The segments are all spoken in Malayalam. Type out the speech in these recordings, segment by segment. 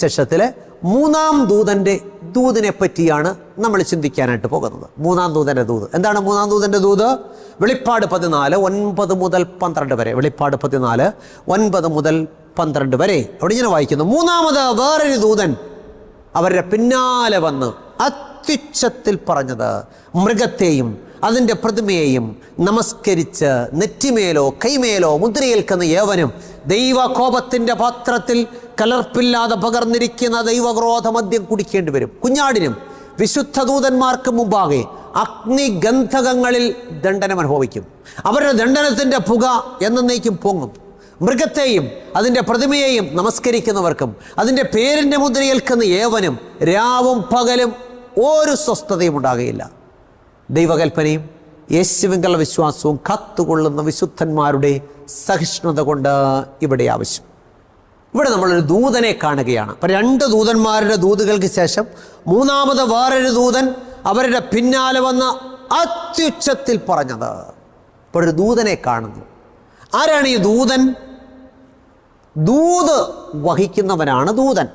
ശേഷത്തിലെ മൂന്നാം ദൂതന്റെ ദൂതിനെ പറ്റിയാണ് നമ്മൾ ചിന്തിക്കാനായിട്ട് പോകുന്നത്. മൂന്നാം ദൂതന്റെ ദൂത്. എന്താണ് മൂന്നാം ദൂതന്റെ ദൂത്? വെളിപ്പാട് പതിനാല് ഒൻപത് മുതൽ പന്ത്രണ്ട് വരെ. വെളിപ്പാട് പതിനാല് ഒൻപത് മുതൽ പന്ത്രണ്ട് വരെ. അവിടെ ഇങ്ങനെ വായിക്കുന്നു. മൂന്നാമത് വേറൊരു ദൂതൻ അവരുടെ പിന്നാലെ വന്ന് അത്യുച്ഛത്തിൽ പറഞ്ഞത് മൃഗത്തെയും അതിന്റെ പ്രതിമയെയും നമസ്കരിച്ച് നെറ്റിമേലോ കൈമേലോ മുദ്രയേൽക്കുന്ന ഏവനും ദൈവകോപത്തിന്റെ പാത്രത്തിൽ കലർപ്പില്ലാതെ പകർന്നിരിക്കുന്ന ദൈവക്രോധമദ്യം കുടിക്കേണ്ടി വരും. കുഞ്ഞാടിനും വിശുദ്ധ ദൂതന്മാർക്ക് മുമ്പാകെ അഗ്നിഗന്ധകങ്ങളിൽ ദണ്ഡനം അനുഭവിക്കും. അവരുടെ ദണ്ഡനത്തിന്റെ പുക എന്നേക്കും പൊങ്ങും. മൃഗത്തെയും അതിന്റെ പ്രതിമയെയും നമസ്കരിക്കുന്നവർക്കും അതിന്റെ പേരിന്റെ മുദ്രയേൽക്കുന്ന ഏവനും രാവും പകലും ഒരു സ്വസ്ഥതയും ഉണ്ടാകുകയില്ല ദൈവകൽപ്പനയും യേശുവിങ്കല വിശ്വാസവും കത്തുകൊള്ളുന്ന വിശുദ്ധന്മാരുടെ സഹിഷ്ണുത കൊണ്ട് ഇവിടെ ആവശ്യം. ഇവിടെ നമ്മളൊരു ദൂതനെ കാണുകയാണ്. അപ്പം രണ്ട് ദൂതന്മാരുടെ ദൂതുകൾക്ക് ശേഷം മൂന്നാമത് വേറൊരു ദൂതൻ അവരുടെ പിന്നാലെ വന്ന് അത്യുച്ചത്തിൽ പറഞ്ഞത്. ഇപ്പോൾ ഒരു ദൂതനെ കാണുന്നു. ആരാണ് ഈ ദൂതൻ? ദൂത് വഹിക്കുന്നവനാണ് ദൂതൻ.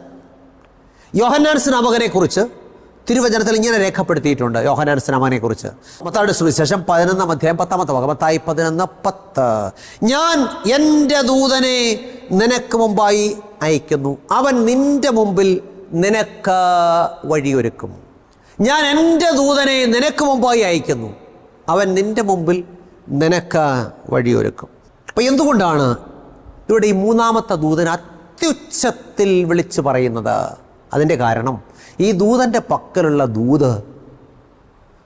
യോഹന്നാൻ സ്നാപകനെ കുറിച്ച് തിരുവചനത്തിൽ ഇങ്ങനെ രേഖപ്പെടുത്തിയിട്ടുണ്ട് യോഹന്നാൻ സ്നാമാനെ കുറിച്ച് മത്താട് സുവിശേഷം പതിനൊന്നാം അധ്യായം പത്താമത്തെ ഭാഗം മത്തായി പതിനൊന്ന് പത്ത്. ഞാൻ എന്റെ ദൂതനെ നിനക്ക് മുമ്പായി അയക്കുന്നു. അവൻ നിന്റെ മുമ്പിൽ നിനക്ക് വഴിയൊരുക്കും. ഞാൻ എന്റെ ദൂതനെ നിനക്ക് മുമ്പായി അയക്കുന്നു. അവൻ നിന്റെ മുമ്പിൽ നിനക്ക് വഴിയൊരുക്കും. അപ്പം എന്തുകൊണ്ടാണ് ഇവിടെ ഈ മൂന്നാമത്തെ ദൂതൻ അത്യുച്ചത്തിൽ വിളിച്ചു പറയുന്നത്? അതിന്റെ കാരണം ഈ ദൂതന്റെ പക്കലുള്ള ദൂത്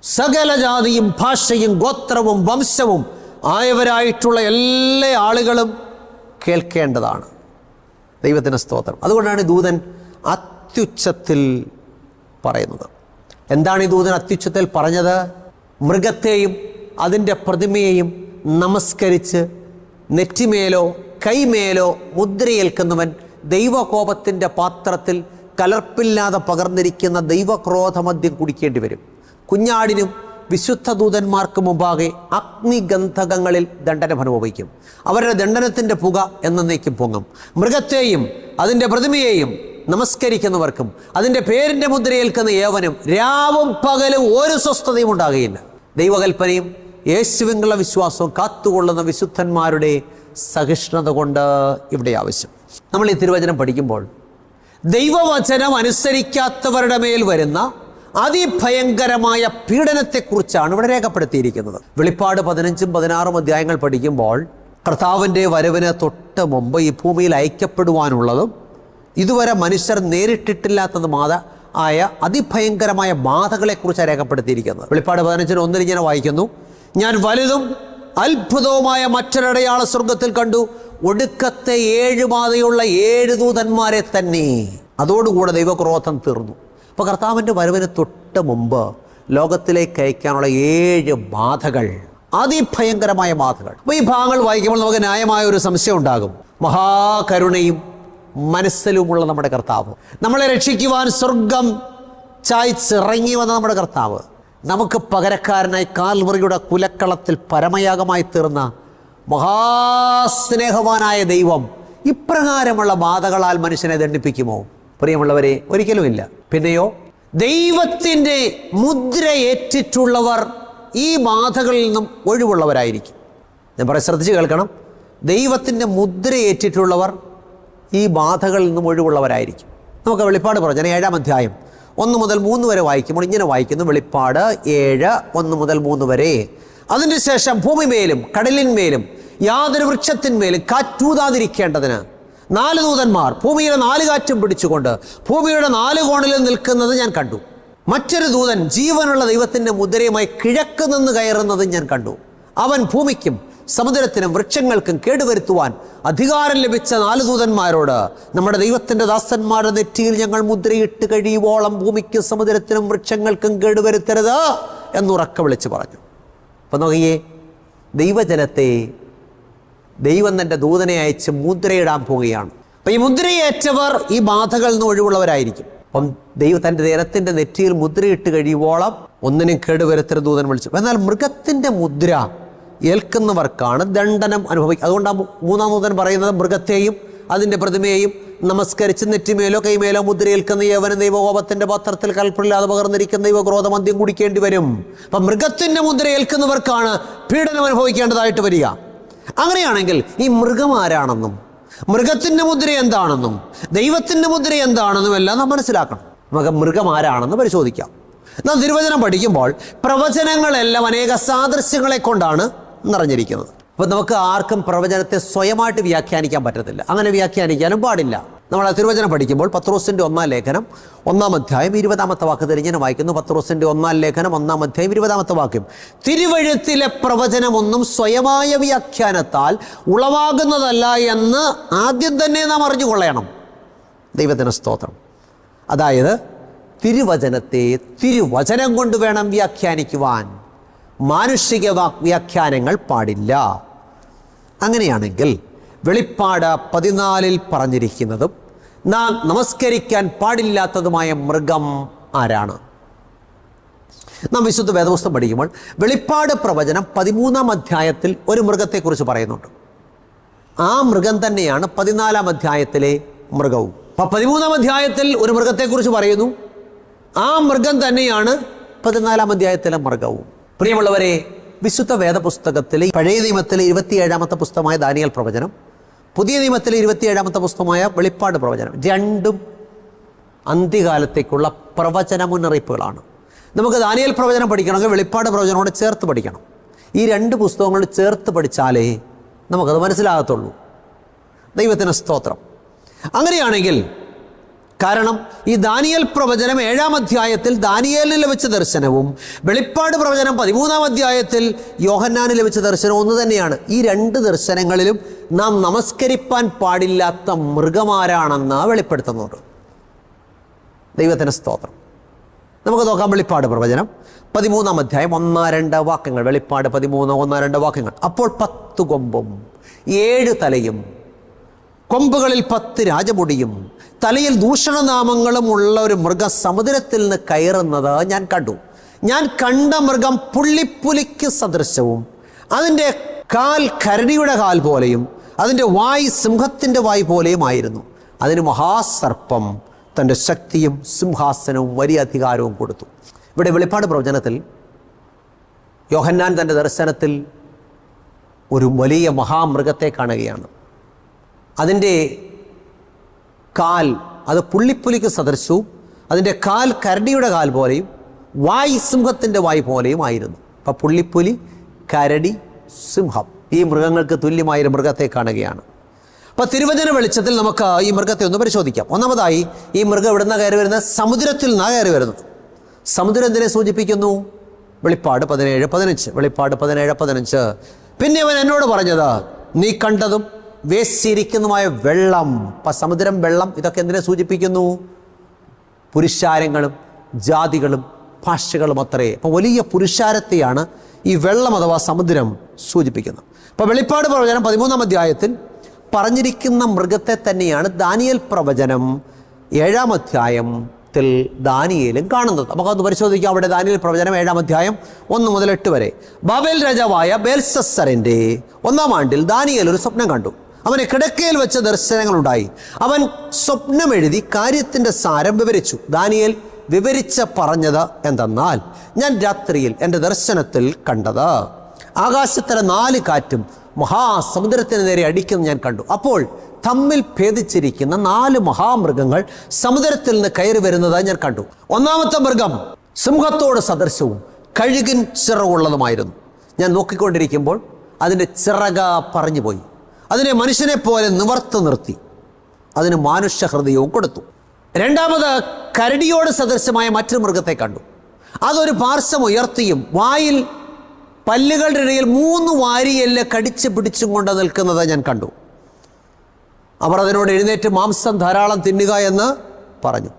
സകല ജാതിയും ഭാഷയും ഗോത്രവും വംശവും ആയവരായിട്ടുള്ള എല്ലാ ആളുകളും കേൾക്കേണ്ടതാണ്. ദൈവത്തിന്റെ സ്തോത്രം. അതുകൊണ്ടാണ് ദൂതൻ അത്യുച്ചത്തിൽ പറയുന്നത്. എന്താണ് ഈ ദൂതൻ അത്യുച്ചത്തിൽ പറഞ്ഞത്? മൃഗത്തെയും അതിന്റെ പ്രതിമയെയും നമസ്കരിച്ച് നെറ്റിമേലോ കൈമേലോ മുദ്രയേൽക്കുന്നവൻ ദൈവകോപത്തിന്റെ പാത്രത്തിൽ കലർപ്പില്ലാതെ പകർന്നിരിക്കുന്ന ദൈവക്രോധമദ്യം കുടിക്കേണ്ടി വരും. കുഞ്ഞാടിനും വിശുദ്ധ ദൂതന്മാർക്ക് മുമ്പാകെ അഗ്നിഗന്ധകങ്ങളിൽ ദണ്ഡനം അനുഭവിക്കും. അവരുടെ ദണ്ഡനത്തിന്റെ പുക എന്നേക്കും പൊങ്ങും. മൃഗത്തെയും അതിന്റെ പ്രതിമയെയും നമസ്കരിക്കുന്നവർക്കും അതിന്റെ പേരിന്റെ മുദ്രയേൽക്കുന്ന ഏവനും രാവും പകലും ഒരു സ്വസ്ഥതയും ഉണ്ടാകുകയില്ല. ദൈവകൽപ്പനയും യേശുവിനുള്ള വിശ്വാസവും കാത്തുകൊള്ളുന്ന വിശുദ്ധന്മാരുടെ സഹിഷ്ണുത കൊണ്ട് ഇവിടെ ആവശ്യം. നമ്മൾ ഈ തിരുവചനം പഠിക്കുമ്പോൾ ദൈവവചനം അനുസരിക്കാത്തവരുടെ മേൽ വരുന്ന അതിഭയങ്കരമായ പീഡനത്തെക്കുറിച്ചാണ് ഇവിടെ രേഖപ്പെടുത്തിയിരിക്കുന്നത്. വെളിപ്പാട് പതിനഞ്ചും പതിനാറും അധ്യായങ്ങൾ പഠിക്കുമ്പോൾ കർത്താവിന്റെ വരവിന് തൊട്ട് മുമ്പ് ഈ ഭൂമിയിൽ അയക്കപ്പെടുവാനുള്ളതും ഇതുവരെ മനുഷ്യർ നേരിട്ടിട്ടില്ലാത്തതുമായ ആയ അതിഭയങ്കരമായ ബാധകളെക്കുറിച്ചാണ് രേഖപ്പെടുത്തിയിരിക്കുന്നത്. വെളിപ്പാട് പതിനഞ്ചിന് ഒന്നിൽ ഇങ്ങനെ വായിക്കുന്നു. ഞാൻ വലുതും അത്ഭുതവുമായ മറ്റൊരടയാള സ്വർഗത്തിൽ കണ്ടു. ഒടുക്കത്തെ ഏഴ് ബാധയുള്ള ഏഴ് ദൂതന്മാരെ തന്നെ. അതോടുകൂടെ ദൈവക്രോധം തീർന്നു. അപ്പോൾ കർത്താവിന്റെ വരവിന് തൊട്ട് മുമ്പ് ലോകത്തിലേക്ക് അയക്കാനുള്ള ഏഴ് ബാധകൾ അതിഭയങ്കരമായ ബാധകൾ. അപ്പോൾ ഈ ഭാഗങ്ങൾ വായിക്കുമ്പോൾ നമുക്ക് ന്യായമായ ഒരു സംശയം ഉണ്ടാകും. മഹാകരുണയും മനസ്സിലുമുള്ള നമ്മുടെ കർത്താവ്. നമ്മളെ രക്ഷിക്കുവാൻ സ്വർഗം ചായ്ച്ചിറങ്ങി വന്ന നമ്മുടെ കർത്താവ്. നമുക്ക് പകരക്കാരനായി കാൽവറിയുടെ കുലക്കളത്തിൽ പരമയാഗമായി തീർന്ന മഹാസ്നേഹവാനായ ദൈവം ഇപ്രകാരമുള്ള ബാധകളാൽ മനുഷ്യനെ ദണ്ഡിപ്പിക്കുമോ? പ്രിയമുള്ളവരെ ഒരിക്കലുമില്ല പിന്നെയോ ദൈവത്തിന്റെ മുദ്രയേറ്റിട്ടുള്ളവർ ഈ ബാധകളിൽ നിന്നും ഒഴിവുള്ളവരായിരിക്കും. ഞാൻ പറയാം ശ്രദ്ധിച്ച് കേൾക്കണം. ദൈവത്തിന്റെ മുദ്രയേറ്റിട്ടുള്ളവർ ഈ ബാധകളിൽ നിന്നും ഒഴിവുള്ളവരായിരിക്കും. നമുക്ക് വെളിപ്പാട് പറഞ്ഞു ഞാൻ ഏഴാം അധ്യായം ഒന്ന് മുതൽ മൂന്ന് വരെ വായിക്കുമ്പോൾ ഇങ്ങനെ വായിക്കുന്നു വെളിപ്പാട് ഏഴ് ഒന്ന് മുതൽ മൂന്ന് വരെ. അതിന് ശേഷം ഭൂമിമേലും കടലിന്മേലും യാതൊരു വൃക്ഷത്തിന്മേലും കാറ്റൂതാതിരിക്കേണ്ടതിന് നാല് ദൂതന്മാർ ഭൂമിയുടെ നാല് കാറ്റും പിടിച്ചുകൊണ്ട് ഭൂമിയുടെ നാല് കോണിലും നിൽക്കുന്നത് ഞാൻ കണ്ടു. മറ്റൊരു ദൂതൻ ജീവനുള്ള ദൈവത്തിന്റെ മുദ്രയുമായി കിഴക്ക് നിന്ന് കയറുന്നത് ഞാൻ കണ്ടു. അവൻ ഭൂമിക്കും സമുദ്രത്തിനും വൃക്ഷങ്ങൾക്കും കേടുവരുത്തുവാൻ അധികാരം ലഭിച്ച നാല് ദൂതന്മാരോട് നമ്മുടെ ദൈവത്തിന്റെ ദാസന്മാരുടെ നെറ്റിയിൽ ഞങ്ങൾ മുദ്രയിട്ട് കഴിയുവോളം ഭൂമിക്കും സമുദ്രത്തിനും വൃക്ഷങ്ങൾക്കും കേടുവരുത്തരുത് എന്നുറക്ക വിളിച്ച് പറഞ്ഞു. അപ്പം നോക്കിയേ ദൈവജനത്തെ ദൈവം തന്റെ ദൂതനെ അയച്ച് മുദ്രയിടാൻ പോവുകയാണ്. അപ്പം ഈ മുദ്രയേറ്റവർ ഈ ബാധകളിൽ നിന്ന് ഒഴിവുള്ളവരായിരിക്കും. അപ്പം ദൈവം തന്റെ ജനത്തിന്റെ നെറ്റിയിൽ മുദ്രയിട്ട് കഴിയുവോളം ഒന്നിനും കേടുവരുത്തരുത് ദൂതൻ വിളിച്ചു. എന്നാൽ മൃഗത്തിന്റെ മുദ്ര ഏൽക്കുന്നവർക്കാണ് ദണ്ഡനം അനുഭവിക്കുക. അതുകൊണ്ടാണ് മൂന്നാം ദൂതൻ പറയുന്നത് മൃഗത്തെയും അതിന്റെ പ്രതിമയെയും നമസ്കരിച്ച് നെറ്റിമേലോ കൈമേലോ മുദ്രയേൽക്കുന്ന യവന ദൈവകോപത്തിന്റെ പത്രത്തിൽ കൽപ്പില്ലാതെ പകർന്നിരിക്കുന്ന ദൈവക്രോധം അന്ത്യം കുടിക്കേണ്ടി വരും. അപ്പം മൃഗത്തിന്റെ മുദ്രയേൽക്കുന്നവർക്കാണ് പീഡനം അനുഭവിക്കേണ്ടതായിട്ട് വരിക. അങ്ങനെയാണെങ്കിൽ ഈ മൃഗം ആരാണെന്നും മൃഗത്തിന്റെ മുദ്ര എന്താണെന്നും ദൈവത്തിന്റെ മുദ്ര എന്താണെന്നും എല്ലാം നാം മനസ്സിലാക്കണം. നമുക്ക് മൃഗം ആരാണെന്ന് പരിശോധിക്കാം. നാം തിരുവചനം പഠിക്കുമ്പോൾ പ്രവചനങ്ങളെല്ലാം അനേക സാദൃശ്യങ്ങളെ കൊണ്ടാണ് നിറഞ്ഞിരിക്കുന്നത്. അപ്പോൾ നമുക്ക് ആർക്കും പ്രവചനത്തെ സ്വയമായിട്ട് വ്യാഖ്യാനിക്കാൻ പറ്റത്തില്ല. അങ്ങനെ വ്യാഖ്യാനിക്കാനും പാടില്ല. നമ്മൾ തിരുവചനം പഠിക്കുമ്പോൾ പത്രോസിന്റെ ഒന്നാം ലേഖനം ഒന്നാം അധ്യായം ഇരുപതാമത്തെ വാക്ക് തിരിഞ്ഞിനെ വായിക്കുന്നു. പത്രോസിന്റെ ഒന്നാം ലേഖനം ഒന്നാം അധ്യായം ഇരുപതാമത്തെ വാക്യം തിരുവഴുത്തിലെ പ്രവചനമൊന്നും സ്വയമായ വ്യാഖ്യാനത്താൽ ഉളവാകുന്നതല്ല എന്ന് ആദ്യം തന്നെ നാം അറിഞ്ഞുകൊള്ളണം ദൈവത്തിന് സ്തോത്രം. അതായത് തിരുവചനത്തെ തിരുവചനം കൊണ്ട് വേണം വ്യാഖ്യാനിക്കുവാൻ. മാനുഷിക വാക്വ്യാഖ്യാനങ്ങൾ പാടില്ല. അങ്ങനെയാണെങ്കിൽ വെളിപ്പാട് പതിനാലിൽ പറഞ്ഞിരിക്കുന്നതും നാം നമസ്കരിക്കാൻ പാടില്ലാത്തതുമായ മൃഗം ആരാണ്? നാം വിശുദ്ധ വേദപുസ്തകം പഠിക്കുമ്പോൾ വെളിപ്പാട് പ്രവചനം പതിമൂന്നാം അധ്യായത്തിൽ ഒരു മൃഗത്തെക്കുറിച്ച് പറയുന്നുണ്ട്. ആ മൃഗം തന്നെയാണ് പതിനാലാം അധ്യായത്തിലെ മൃഗവും. അപ്പം പതിമൂന്നാം അധ്യായത്തിൽ ഒരു മൃഗത്തെക്കുറിച്ച് പറയുന്നു. ആ മൃഗം തന്നെയാണ് പതിനാലാം അധ്യായത്തിലെ മൃഗവും. പ്രിയമുള്ളവരെ വിശുദ്ധ വേദപുസ്തകത്തിലെ പഴയ നിയമത്തിലെ ഇരുപത്തിയേഴാമത്തെ പുസ്തകമായ ദാനിയൽ പ്രവചനം പുതിയ നിയമത്തിലെ ഇരുപത്തിയേഴാമത്തെ പുസ്തകമായ വെളിപ്പാട് പ്രവചനം രണ്ടും അന്ത്യകാലത്തേക്കുള്ള പ്രവചന മുന്നറിയിപ്പുകളാണ്. നമുക്ക് ദാനിയൽ പ്രവചനം പഠിക്കണമെങ്കിൽ വെളിപ്പാട് പ്രവചനോട് ചേർത്ത് പഠിക്കണം. ഈ രണ്ട് പുസ്തകങ്ങൾ ചേർത്ത് പഠിച്ചാലേ നമുക്കത് മനസ്സിലാകത്തുള്ളൂ. ദൈവത്തിന് സ്തോത്രം. അങ്ങനെയാണെങ്കിൽ കാരണം ഈ ദാനിയൽ പ്രവചനം ഏഴാം അധ്യായത്തിൽ ദാനിയേലിന് ലഭിച്ച ദർശനവും വെളിപ്പാട് പ്രവചനം പതിമൂന്നാം അധ്യായത്തിൽ യോഹന്നാന് ലഭിച്ച ദർശനവും ഒന്ന് തന്നെയാണ്. ഈ രണ്ട് ദർശനങ്ങളിലും നാം നമസ്കരിപ്പാൻ പാടില്ലാത്ത മൃഗമാരാണെന്ന് വെളിപ്പെടുത്തുന്നുണ്ട് ദൈവത്തിന് സ്തോത്രം. നമുക്ക് നോക്കാം വെളിപ്പാട് പ്രവചനം പതിമൂന്നാം അധ്യായം ഒന്നാ രണ്ട് വാക്യങ്ങൾ. വെളിപ്പാട് പതിമൂന്ന് ഒന്നാ രണ്ട് വാക്യങ്ങൾ. അപ്പോൾ പത്ത് കൊമ്പും ഏഴ് തലയും കൊമ്പുകളിൽ പത്ത് രാജമുടിയും തലയിൽ ദൂഷണനാമങ്ങളും ഉള്ള ഒരു മൃഗം സമുദ്രത്തിൽ നിന്ന് കയറുന്നത് ഞാൻ കണ്ടു. ഞാൻ കണ്ട മൃഗം പുള്ളിപ്പുലിക്ക് സദൃശവും. അതിന്റെ കാൽ കരടിയുടെ കാൽ പോലെയും അതിന്റെ വായ് സിംഹത്തിന്റെ വായ് പോലെയുമായിരുന്നു അതിന് മഹാസർപ്പം തന്റെ ശക്തിയും സിംഹാസനവും വലിയ അധികാരവും കൊടുത്തു. ഇവിടെ വെളിപ്പാട് പ്രവചനത്തിൽ യോഹന്നാൻ തന്റെ ദർശനത്തിൽ ഒരു വലിയ മഹാമൃഗത്തെ കാണുകയാണ്. അതിന്റെ കാൽ അത് പുള്ളിപ്പുലിക്ക് സദൃശവും അതിന്റെ കാൽ കരടിയുടെ കാൽ പോലെയും വായ് സിംഹത്തിന്റെ വായ് പോലെയും ആയിരുന്നു. അപ്പം പുള്ളിപ്പുലി കരടി സിംഹം ഈ മൃഗങ്ങൾക്ക് തുല്യമായൊരു മൃഗത്തെ കാണുകയാണ്. അപ്പോൾ തിരുവചന വെളിച്ചത്തിൽ നമുക്ക് ഈ മൃഗത്തെ ഒന്ന് പരിശോധിക്കാം. ഒന്നാമതായി ഈ മൃഗം ഇവിടുന്ന് കയറി വരുന്നത്? സമുദ്രത്തിൽ നിന്നാണ് കയറി വരുന്നത്. സമുദ്രം എന്തിനെ സൂചിപ്പിക്കുന്നു? വെളിപ്പാട് പതിനേഴ് പതിനഞ്ച് വെളിപ്പാട് പതിനേഴ് പതിനഞ്ച്. പിന്നെ അവൻ എന്നോട് പറഞ്ഞത് നീ കണ്ടതും വേശിയിരിക്കുന്നതുമായ വെള്ളം സമുദ്രം വെള്ളം ഇതൊക്കെ എന്തിനെ സൂചിപ്പിക്കുന്നു? പുരുഷാരങ്ങളും ജാതികളും ഭാഷകളും അത്രേ. അപ്പോൾ വലിയ പുരുഷാരത്തെയാണ് ഈ വെള്ളം അഥവാ സമുദ്രം സൂചിപ്പിക്കുന്നത്. അപ്പോൾ വെളിപ്പാട് പ്രവചനം പതിമൂന്നാം അധ്യായത്തിൽ പറഞ്ഞിരിക്കുന്ന മൃഗത്തെ തന്നെയാണ് ദാനിയൽ പ്രവചനം ഏഴാം അധ്യായത്തിൽ ദാനിയേലും കാണുന്നത്. നമുക്കൊന്ന് പരിശോധിക്കാം. അവിടെ ദാനിയൽ പ്രവചനം ഏഴാം അധ്യായം ഒന്ന് മുതൽ എട്ട് വരെ. ബാബേൽ രാജാവായ ബേൽസസറിന്റെ ഒന്നാം ആണ്ടിൽ ദാനിയേൽ ഒരു സ്വപ്നം കണ്ടു. അവന് കിടക്കയിൽ വെച്ച ദർശനങ്ങളുണ്ടായി. അവൻ സ്വപ്നം എഴുതി കാര്യത്തിന്റെ സാരം വിവരിച്ചു. ദാനിയേൽ വിവരിച്ച പറഞ്ഞത് എന്തെന്നാൽ ഞാൻ രാത്രിയിൽ എന്റെ ദർശനത്തിൽ കണ്ടത്. ആകാശത്തിലെ നാല് കാറ്റും മഹാസമുദ്രത്തിന് നേരെ അടിക്കുന്ന ഞാൻ കണ്ടു. അപ്പോൾ തമ്മിൽ ഭേദിച്ചിരിക്കുന്ന നാല് മഹാമൃഗങ്ങൾ സമുദ്രത്തിൽ നിന്ന് കയറി വരുന്നതായി ഞാൻ കണ്ടു. ഒന്നാമത്തെ മൃഗം സിംഹത്തോട് സദൃശവും കഴുകിൻ ചിറകുള്ളതുമായിരുന്നു. ഞാൻ നോക്കിക്കൊണ്ടിരിക്കുമ്പോൾ അതിന്റെ ചിറക പറഞ്ഞുപോയി. അതിനെ മനുഷ്യനെ പോലെ നിവർത്തു നിർത്തി. അതിന് മാനുഷ്യ ഹൃദയവും കൊടുത്തു. രണ്ടാമത് കരടിയോട് സദൃശമായ മറ്റൊരു മൃഗത്തെ കണ്ടു. അതൊരു പാർശ്വം ഉയർത്തിയും വായിൽ പല്ലുകളുടെ ഇടയിൽ മൂന്ന് വാരിയെല്ല് കടിച്ച് പിടിച്ചും കൊണ്ട് നിൽക്കുന്നത് ഞാൻ കണ്ടു. അവർ അതിനോട് എഴുന്നേറ്റ് മാംസം ധാരാളം തിന്നുക എന്ന് പറഞ്ഞു.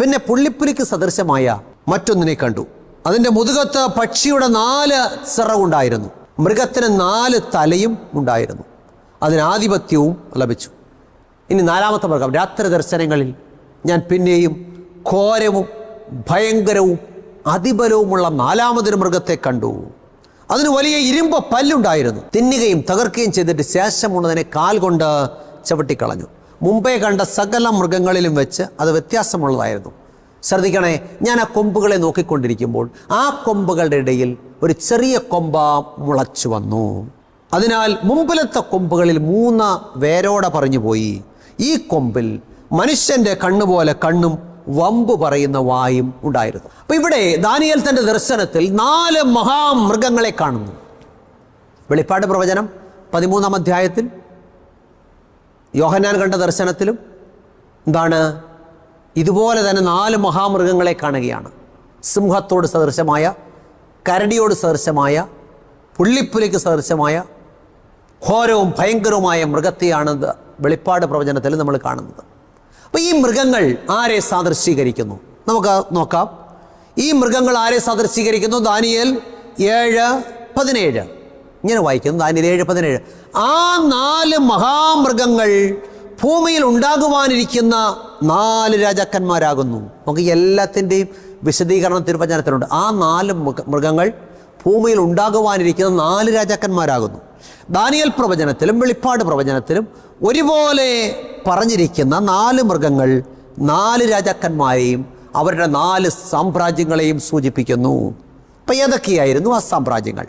പിന്നെ പുള്ളിപ്പുലിക്ക് സദൃശമായ മറ്റൊന്നിനെ കണ്ടു. അതിന്റെ മുതുകത്ത് പക്ഷിയുടെ നാല് ചിറവുണ്ടായിരുന്നു മൃഗത്തിന് നാല് തലയും ഉണ്ടായിരുന്നു. അതിന് ആധിപത്യവും ലഭിച്ചു. ഇനി നാലാമത്തെ മൃഗം രാത്രി ദർശനങ്ങളിൽ ഞാൻ പിന്നെയും ഘോരവും ഭയങ്കരവും അതിബലവുമുള്ള നാലാമതൊരു മൃഗത്തെ കണ്ടു. അതിന് വലിയ ഇരുമ്പ് പല്ലുണ്ടായിരുന്നു. തിന്നുകയും തകർക്കുകയും ചെയ്തിട്ട് ശേഷമുള്ളതിനെ കാൽ കൊണ്ട് ചവിട്ടിക്കളഞ്ഞു. മുമ്പേ കണ്ട സകല മൃഗങ്ങളിലും വെച്ച് അത് വ്യത്യാസമുള്ളതായിരുന്നു. ശ്രദ്ധിക്കണേ ഞാൻ ആ കൊമ്പുകളെ നോക്കിക്കൊണ്ടിരിക്കുമ്പോൾ ആ കൊമ്പുകളുടെ ഇടയിൽ ഒരു ചെറിയ കൊമ്പ മുളച്ചു വന്നു. അതിനാൽ മുമ്പിലത്തെ കൊമ്പുകളിൽ മൂന്ന് വേരോടെ പറഞ്ഞു പോയി. ഈ കൊമ്പിൽ മനുഷ്യന്റെ കണ്ണുപോലെ കണ്ണും വമ്പ് പറയുന്ന വായും ഉണ്ടായിരുന്നു. അപ്പം ഇവിടെ ദാനിയൽ തന്റെ ദർശനത്തിൽ നാല് മഹാമൃഗങ്ങളെ കാണുന്നു. വെളിപ്പാട് പ്രവചനം പതിമൂന്നാം അധ്യായത്തിൽ യോഹന്നാൻ കണ്ട ദർശനത്തിലും എന്താണ്? ഇതുപോലെ തന്നെ നാല് മഹാമൃഗങ്ങളെ കാണുകയാണ്. സിംഹത്തോട് സദൃശമായ കരടിയോട് സദൃശമായ പുള്ളിപ്പുലിക്ക് സദൃശമായ ഘോരവും ഭയങ്കരവുമായ മൃഗത്തെയാണ് വെളിപ്പാട് പ്രവചനത്തിൽ നമ്മൾ കാണുന്നത്. അപ്പോൾ ഈ മൃഗങ്ങൾ ആരെ സാദൃശ്യീകരിക്കുന്നു? നമുക്ക് നോക്കാം. ഈ മൃഗങ്ങൾ ആരെ സാദൃശ്യീകരിക്കുന്നു? ദാനിയൽ ഏഴ് പതിനേഴ്. ഇങ്ങനെ വായിക്കുന്നു. ദാനിയൽ ഏഴ് പതിനേഴ്. ആ നാല് മഹാമൃഗങ്ങൾ ഭൂമിയിൽ ഉണ്ടാകുവാനിരിക്കുന്ന നാല് രാജാക്കന്മാരാകുന്നു. നമുക്ക് എല്ലാത്തിന്റെയും വിശദീകരണം തിരുവചനത്തിലുണ്ട്. ആ നാല് മൃഗ- മൃഗങ്ങൾ ഭൂമിയിൽ ഉണ്ടാകുവാനിരിക്കുന്ന നാല് രാജാക്കന്മാരാകുന്നു. ദാനിയൽ പ്രവചനത്തിലും വെളിപ്പാട് പ്രവചനത്തിലും ഒരുപോലെ പറഞ്ഞിരിക്കുന്ന നാല് മൃഗങ്ങൾ നാല് രാജാക്കന്മാരെയും അവരുടെ നാല് സാമ്രാജ്യങ്ങളെയും സൂചിപ്പിക്കുന്നു. അപ്പം ഏതൊക്കെയായിരുന്നു ആ സാമ്രാജ്യങ്ങൾ?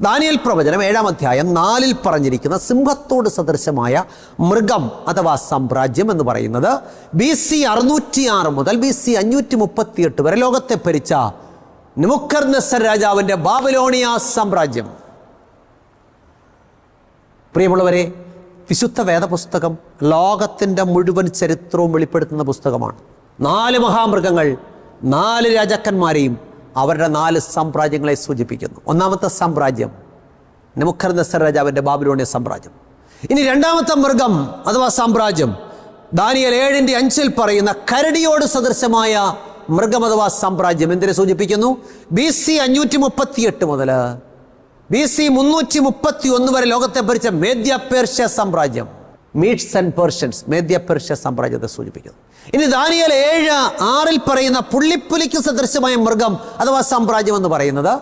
ദാനിയൽ പ്രവചനം ഏഴാം അധ്യായം നാലിൽ പറഞ്ഞിരിക്കുന്ന സിംഹത്തോട് സദൃശമായ മൃഗം അഥവാ സാമ്രാജ്യം എന്ന് പറയുന്നത് ബി സി അറുന്നൂറ്റി ആറ് മുതൽ ബി സി അഞ്ഞൂറ്റി മുപ്പത്തിയെട്ട് വരെ ലോകത്തെ ഭരിച്ച നിമുക്കർ നസർ രാജാവിന്റെ ബാബലോണിയ സാമ്രാജ്യം. പ്രിയമുള്ളവരെ വിശുദ്ധ വേദപുസ്തകം ലോകത്തിന്റെ മുഴുവൻ ചരിത്രവും വെളിപ്പെടുത്തുന്ന പുസ്തകമാണ്. നാല് മഹാമൃഗങ്ങൾ നാല് രാജാക്കന്മാരെയും അവരുടെ നാല് സാമ്രാജ്യങ്ങളെ സൂചിപ്പിക്കുന്നു. ഒന്നാമത്തെ സാമ്രാജ്യം നമുക്കർ നസർ രാജാവിന്റെ ബാബിലോണിയ സാമ്രാജ്യം. ഇനി രണ്ടാമത്തെ മൃഗം അഥവാ സാമ്രാജ്യം ദാനിയൽ ഏഴിന്റെ അഞ്ചിൽ പറയുന്ന കരടിയോട് സദൃശമായ മൃഗം സാമ്രാജ്യം എന്തിനെ സൂചിപ്പിക്കുന്നു? ബി സി അഞ്ഞൂറ്റി മുപ്പത്തിയെട്ട് മുതൽ ബി സി മുന്നൂറ്റി മുപ്പത്തി ഒന്ന് വരെ ലോകത്തെ ഭരിച്ച മേദ്യ പേർഷ്യ സാമ്രാജ്യം. മീറ്റ്സ് ആൻഡ് പേർഷ്യൻസ് മേദ്യ പേർഷ്യ സാമ്രാജ്യത്തെ സൂചിപ്പിക്കുന്നു. ഇനി ദാനിയൽ ഏഴ് ആറിൽ പറയുന്ന പുള്ളിപ്പുലിക്ക് സദൃശമായ മൃഗം അഥവാ സാമ്രാജ്യം എന്ന് പറയുന്നത്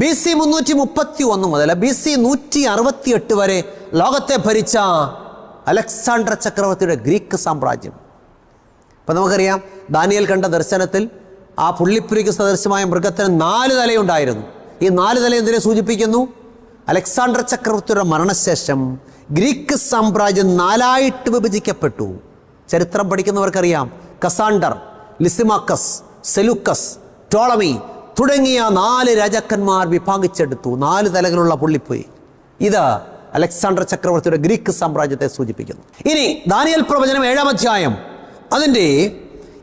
ബി സി മുന്നൂറ്റി മുപ്പത്തി ഒന്ന് മുതൽ ബി സി നൂറ്റി അറുപത്തി എട്ട് വരെ ലോകത്തെ ഭരിച്ച അലക്സാണ്ടർ ചക്രവർത്തിയുടെ ഗ്രീക്ക് സാമ്രാജ്യം. അപ്പം നമുക്കറിയാം ദാനിയൽ കണ്ട ദർശനത്തിൽ ആ പുള്ളിപ്പുലിക്ക് സദൃശമായ മൃഗത്തിന് നാല് തലയുണ്ടായിരുന്നു. ഈ നാല് തല എന്തിനെ സൂചിപ്പിക്കുന്നു? അലക്സാണ്ടർ ചക്രവർത്തിയുടെ മരണശേഷം ഗ്രീക്ക് സാമ്രാജ്യം നാലായിട്ട് വിഭജിക്കപ്പെട്ടു. ചരിത്രം പഠിക്കുന്നവർക്കറിയാം. കസാണ്ടർ ലിസിമാക്കസ് സെലുക്കസ് ടോളമി തുടങ്ങിയ നാല് രാജാക്കന്മാർ വിഭാഗിച്ചെടുത്തു. നാല് തലകളുള്ള പുള്ളിപ്പുലി. ഇത് അലക്സാണ്ടർ ചക്രവർത്തിയുടെ ഗ്രീക്ക് സാമ്രാജ്യത്തെ സൂചിപ്പിക്കുന്നു. ഇനി ദാനിയൽ പ്രവചനം ഏഴാം അധ്യായം. അതിന്റെ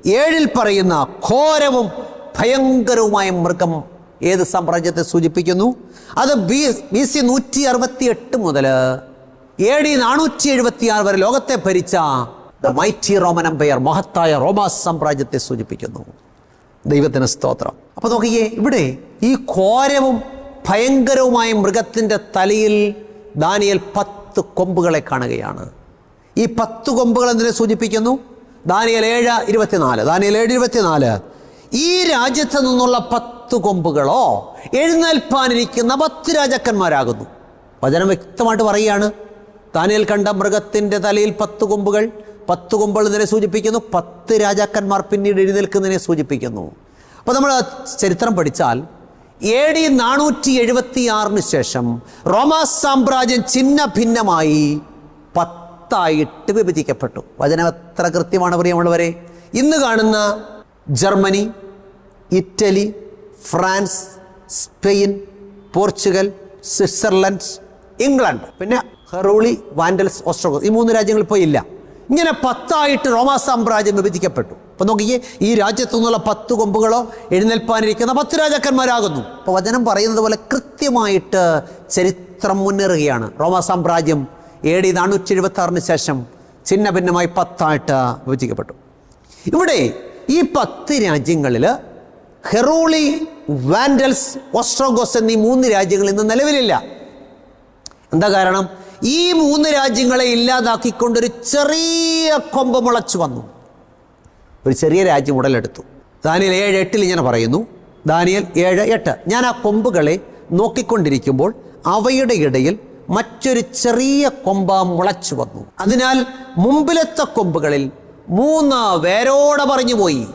ഏഴിൽ പറയുന്ന ഘോരവും ഭയങ്കരവുമായ മൃഗം ഏത് സാമ്രാജ്യത്തെ സൂചിപ്പിക്കുന്നു? അത് ബി ബി സി നൂറ്റി അറുപത്തി എട്ട് മുതൽ എ ഡി നാനൂറ്റി എഴുപത്തി ആറ് വരെ ലോകത്തെ ഭരിച്ച ദ മൈറ്റി റോമൻ എംപയർ മഹത്തായ റോമാ സാമ്രാജ്യത്തെ സൂചിപ്പിക്കുന്നു. ദൈവത്തിന് സ്തോത്രം. അപ്പോൾ നോക്കിയേ ഇവിടെ ഈ ഘോരവും ഭയങ്കരവുമായ മൃഗത്തിന്റെ തലയിൽ ദാനിയൽ പത്ത് കൊമ്പുകളെ കാണുകയാണ്. ഈ പത്ത് കൊമ്പുകൾ എന്തിനെ സൂചിപ്പിക്കുന്നു? ദാനിയൽ ഏഴ് ഇരുപത്തിനാല്. ദാനിയൽ ഏഴ് ഇരുപത്തിനാല്. ഈ രാജ്യത്ത് നിന്നുള്ള പത്ത് കൊമ്പുകളോ എഴുന്നേൽപ്പാനിരിക്കുന്ന പത്ത് രാജാക്കന്മാരാകുന്നു. വചനം വ്യക്തമായിട്ട് പറയുകയാണ്. ദാനിയൽ കണ്ട മൃഗത്തിന്റെ തലയിൽ പത്ത് കൊമ്പുകൾ പത്ത് കൊമ്പുകൾ ഇതിനെ സൂചിപ്പിക്കുന്നു. പത്ത് രാജാക്കന്മാർ പിന്നീട് എഴുന്നേൽക്കുന്നതിനെ സൂചിപ്പിക്കുന്നു. അപ്പോൾ നമ്മൾ ചരിത്രം പഠിച്ചാൽ എ ഡി നാനൂറ്റി എഴുപത്തി ആറിന് ശേഷം റോമാ സാമ്രാജ്യം ചിന്ന ഭിന്നമായി പത്തായിട്ട് വിഭജിക്കപ്പെട്ടു. വചനം എത്ര കൃത്യമാണ് പ്രിയമുള്ളവരെ? ഇന്ന് കാണുന്ന Germany Italy France Spain Portugal Switzerland England. പിന്നെ ഹെറോളി വാൻഡൽസ് ഓസ്ട്രോഗോസ്. ഈ മൂന്ന് രാജ്യങ്ങൾ ഇപ്പോൾ ഇല്ല. ഇങ്ങനെ പത്തായിട്ട് റോമാ സാമ്രാജ്യം വിഭജിക്കപ്പെട്ടു. അപ്പം നോക്കിയേ ഈ രാജ്യത്തു നിന്നുള്ള പത്ത് കൊമ്പുകളോ എഴുന്നേൽപ്പാനിരിക്കുന്ന പത്ത് രാജാക്കന്മാരാകുന്നു. അപ്പോൾ വചനം പറയുന്നത് പോലെ കൃത്യമായിട്ട് ചരിത്രം മുന്നേറുകയാണ്. റോമാ സാമ്രാജ്യം എ ഡി നാനൂറ്റി എഴുപത്തി ആറിന് ശേഷം ഛിന്ന ഭിന്നമായി പത്തായിട്ട് വിഭജിക്കപ്പെട്ടു. ഇവിടെ ഈ പത്ത് രാജ്യങ്ങളിൽ ഹെറോളി വാൻഡൽസ് ഓസ്ട്രോഗോസ് എന്നീ മൂന്ന് രാജ്യങ്ങൾ ഇന്ന് നിലവിലില്ല. എന്താ കാരണം? ഈ മൂന്ന് രാജ്യങ്ങളെ ഇല്ലാതാക്കിക്കൊണ്ടൊരു ചെറിയ കൊമ്പ് മുളച്ചു വന്നു. ഒരു ചെറിയ രാജ്യം ഉടലെടുത്തു. ദാനിയൽ ഏഴ് എട്ടിൽ ഇങ്ങനെ പറയുന്നു. ദാനിയൽ ഏഴ് എട്ട്. ഞാൻ ആ കൊമ്പുകളെ നോക്കിക്കൊണ്ടിരിക്കുമ്പോൾ അവയുടെ ഇടയിൽ മറ്റൊരു ചെറിയ കൊമ്പ മുളച്ചു വന്നു. അതിനാൽ മുമ്പിലത്തെ കൊമ്പുകളിൽ മൂന്ന് വേരോടെ പറഞ്ഞു പോയി.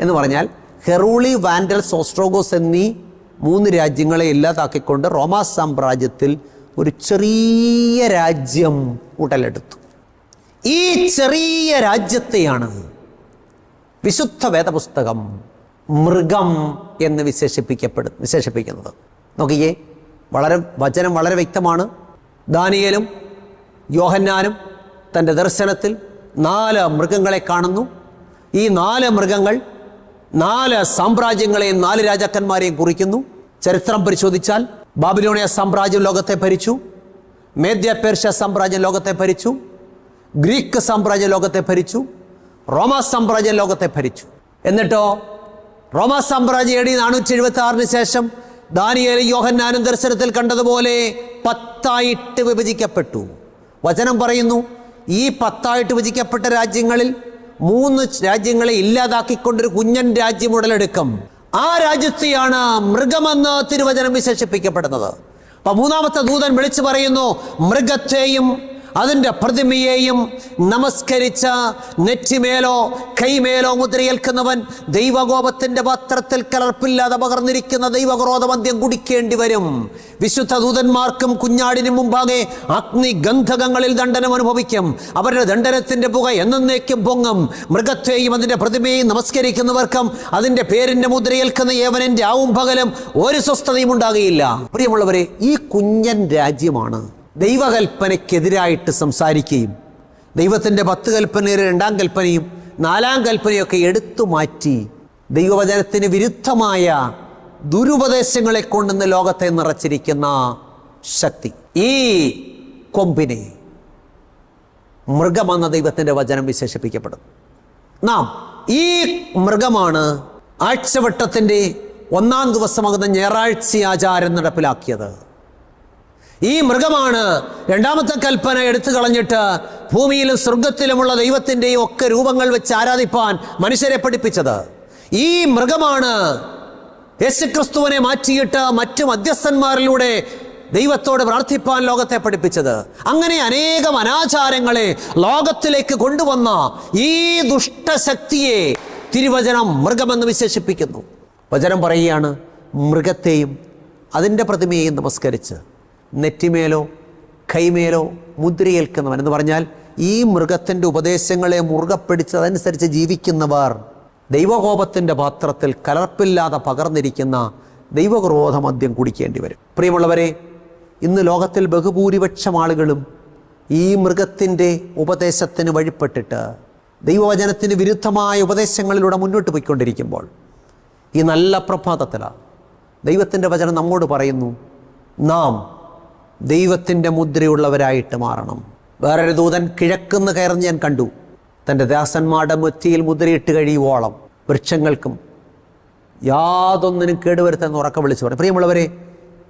എന്ന് പറഞ്ഞാൽ ഹെറൂളി വാൻഡൽ സോസ്ട്രോഗോസ് എന്നീ മൂന്ന് രാജ്യങ്ങളെ ഇല്ലാതാക്കിക്കൊണ്ട് റോമാ സാമ്രാജ്യത്തിൽ ഒരു ചെറിയ രാജ്യം ഉടലെടുത്തു. ഈ ചെറിയ രാജ്യത്തെയാണ് വിശുദ്ധ വേദപുസ്തകം മൃഗം എന്ന് വിശേഷിപ്പിക്കപ്പെടുന്നു വിശേഷിപ്പിക്കുന്നത്. നോക്കിയേ വളരെ വചനം വളരെ വ്യക്തമാണ്. ദാനിയേലും യോഹന്നാനും തന്റെ ദർശനത്തിൽ നാല് മൃഗങ്ങളെ കാണുന്നു. ഈ നാല് മൃഗങ്ങൾ നാല് സാമ്രാജ്യങ്ങളെയും നാല് രാജാക്കന്മാരെയും കുറിക്കുന്നു. ചരിത്രം പരിശോധിച്ചാൽ ബാബിലോണിയ സാമ്രാജ്യം ലോകത്തെ ഭരിച്ചു. മേദ്യ പേർഷ്യ സാമ്രാജ്യം ലോകത്തെ ഭരിച്ചു. ഗ്രീക്ക് സാമ്രാജ്യം ലോകത്തെ ഭരിച്ചു. റോമ സാമ്രാജ്യം ലോകത്തെ ഭരിച്ചു. എന്നിട്ടോ റോമ സാമ്രാജ്യം എ നാനൂറ്റി എഴുപത്തി ആറിന് ശേഷം ദാനിയേലും യോഹന്നാനും ദർശനത്തിൽ കണ്ടതുപോലെ പത്തായിട്ട് വിഭജിക്കപ്പെട്ടു. വചനം പറയുന്നു ഈ പത്തായിട്ട് വിഭജിക്കപ്പെട്ട രാജ്യങ്ങളിൽ മൂന്ന് രാജ്യങ്ങളെ ഇല്ലാതാക്കിക്കൊണ്ടൊരു കുഞ്ഞൻ രാജ്യം ഉടലെടുക്കും. ആ രാജ്യത്തെയാണ് മൃഗമെന്ന് തിരുവചനം വിശേഷിപ്പിക്കപ്പെടുന്നത്. അപ്പൊ മൂന്നാമത്തെ ദൂതൻ വിളിച്ചു പറയുന്നു മൃഗത്തെയും അതിന്റെ പ്രതിമയെയും നമസ്കരിച്ച നെറ്റിമേലോ കൈമേലോ മുദ്രയേൽക്കുന്നവൻ ദൈവകോപത്തിന്റെ പാത്രത്തിൽ കലർപ്പില്ലാതെ പകർന്നിരിക്കുന്ന ദൈവക്രോധമദ്യം കുടിക്കേണ്ടി വരും. വിശുദ്ധ ദൂതന്മാർക്കും കുഞ്ഞാടിനും മുമ്പാകെ അഗ്നി ഗന്ധകങ്ങളിൽ ദണ്ഡനം അനുഭവിക്കും. അവരുടെ ദണ്ഡനത്തിന്റെ പുക എന്നേക്കും പൊങ്ങും. മൃഗത്തെയും അതിന്റെ പ്രതിമയെയും നമസ്കരിക്കുന്നവർക്കും അതിന്റെ പേരിന്റെ മുദ്രയേൽക്കുന്ന ഏവനന്റെ ആവും പകലും ഒരു സ്വസ്ഥതയും ഉണ്ടാകുകയില്ല. പ്രിയമുള്ളവരെ ഈ കുഞ്ഞൻ രാജ്യമാണ്. ദൈവകൽപ്പനയ്ക്കെതിരായിട്ട് സംസാരിക്കുകയും ദൈവത്തിന്റെ പത്ത് കൽപ്പനയുടെ രണ്ടാം കൽപ്പനയും നാലാം കൽപ്പനയൊക്കെ എടുത്തു മാറ്റി ദൈവവചനത്തിന് വിരുദ്ധമായ ദുരുപദേശങ്ങളെ കൊണ്ടുവന്ന് ലോകത്തെ നിറച്ചിരിക്കുന്ന ശക്തി. ഈ കൊമ്പിനെ മൃഗമെന്ന ദൈവത്തിന്റെ വചനം വിശേഷിപ്പിക്കപ്പെടുന്നു. നാം ഈ മൃഗമാണ് ആഴ്ചവട്ടത്തിന്റെ ഒന്നാം ദിവസമാകുന്ന ഞായറാഴ്ച ആചാരം നടപ്പിലാക്കിയത്. ഈ മൃഗമാണ് രണ്ടാമത്തെ കൽപ്പന എടുത്തു കളഞ്ഞിട്ട് ഭൂമിയിലും സ്വർഗത്തിലുമുള്ള ദൈവത്തിന്റെയും ഒക്കെ രൂപങ്ങൾ വെച്ച് ആരാധിപ്പാൻ മനുഷ്യരെ പഠിപ്പിച്ചത്. ഈ മൃഗമാണ് യേശുക്രിസ്തുവിനെ മാറ്റിയിട്ട് മറ്റു മധ്യസ്ഥന്മാരിലൂടെ ദൈവത്തോട് പ്രാർത്ഥിപ്പാൻ ലോകത്തെ പഠിപ്പിച്ചത്. അങ്ങനെ അനേകം അനാചാരങ്ങളെ ലോകത്തിലേക്ക് കൊണ്ടുവന്ന ഈ ദുഷ്ടശക്തിയെ തിരുവചനം മൃഗമെന്ന് വിശേഷിപ്പിക്കുന്നു. വചനം പറയുകയാണ് മൃഗത്തെയും അതിന്റെ പ്രതിമയെയും നമസ്കരിച്ച് നെറ്റിമേലോ കൈമേലോ മുദ്രയേൽക്കുന്നവൻ എന്ന് പറഞ്ഞാൽ ഈ മൃഗത്തിന്റെ ഉപദേശങ്ങളെ മുറുകെ പിടിച്ചതനുസരിച്ച് ജീവിക്കുന്നവർ ദൈവകോപത്തിന്റെ പാത്രത്തിൽ കലർപ്പില്ലാതെ പകർന്നിരിക്കുന്ന ദൈവക്രോധമദ്യം കുടിക്കേണ്ടി വരും. പ്രിയമുള്ളവരെ ഇന്ന് ലോകത്തിൽ ബഹുഭൂരിപക്ഷം ആളുകളും ഈ മൃഗത്തിന്റെ ഉപദേശത്തിന് വഴിപ്പെട്ടിട്ട് ദൈവവചനത്തിന് വിരുദ്ധമായ ഉപദേശങ്ങളിലൂടെ മുന്നോട്ട് പോയിക്കൊണ്ടിരിക്കുമ്പോൾ ഈ നല്ല പ്രഭാതത്തിലാണ് ദൈവത്തിന്റെ വചനം നമ്മോട് പറയുന്നു നാം ദൈവത്തിന്റെ മുദ്രയുള്ളവരായിട്ട് മാറണം. വേറൊരു ദൂതൻ കിഴക്കുന്ന് കയറി ഞാൻ കണ്ടു. തന്റെ ദാസന്മാരുടെ മുറ്റിയിൽ മുദ്രയിട്ട് കഴിയുവോളം വൃക്ഷങ്ങൾക്കും യാതൊന്നിനും കേടുവരുത്തെന്ന് ഉറക്കം വിളിച്ചു പറയും പ്രിയമുള്ളവരെ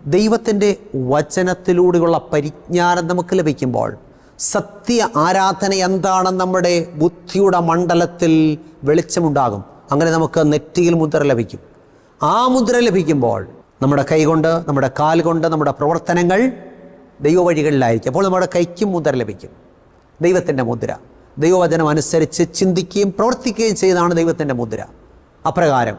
ദൈവത്തിന്റെ വചനത്തിലൂടെയുള്ള പരിജ്ഞാനം നമുക്ക് ലഭിക്കുമ്പോൾ സത്യ ആരാധന എന്താണെന്ന് നമ്മുടെ ബുദ്ധിയുടെ മണ്ഡലത്തിൽ വെളിച്ചമുണ്ടാകും. അങ്ങനെ നമുക്ക് നെറ്റിയിൽ മുദ്ര ലഭിക്കും. ആ മുദ്ര ലഭിക്കുമ്പോൾ നമ്മുടെ കൈകൊണ്ട് നമ്മുടെ കാൽ കൊണ്ട് നമ്മുടെ പ്രവർത്തനങ്ങൾ ദൈവവഴികളിലായിരിക്കും. അപ്പോൾ നമ്മുടെ കൈക്കും മുദ്ര ലഭിക്കും. ദൈവത്തിന്റെ മുദ്ര. ദൈവവചനം അനുസരിച്ച് ചിന്തിക്കുകയും പ്രവർത്തിക്കുകയും ചെയ്താണ് ദൈവത്തിന്റെ മുദ്ര. അപ്രകാരം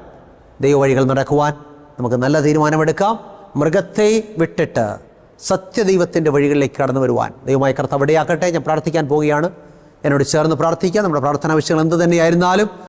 ദൈവവഴികൾ നടക്കുവാൻ നമുക്ക് നല്ല തീരുമാനമെടുക്കാം. മൃഗത്തെ വിട്ടിട്ട് സത്യദൈവത്തിന്റെ വഴികളിലേക്ക് കടന്നു വരുവാൻ ദൈവമായ കർത്താവ് ഇടയാക്കട്ടെ. ഞാൻ പ്രാർത്ഥിക്കാൻ പോവുകയാണ്. എന്നോട് ചേർന്ന് പ്രാർത്ഥിക്കാം. നമ്മുടെ പ്രാർത്ഥനാ വിഷയങ്ങൾ എന്ത് തന്നെയായിരുന്നാലും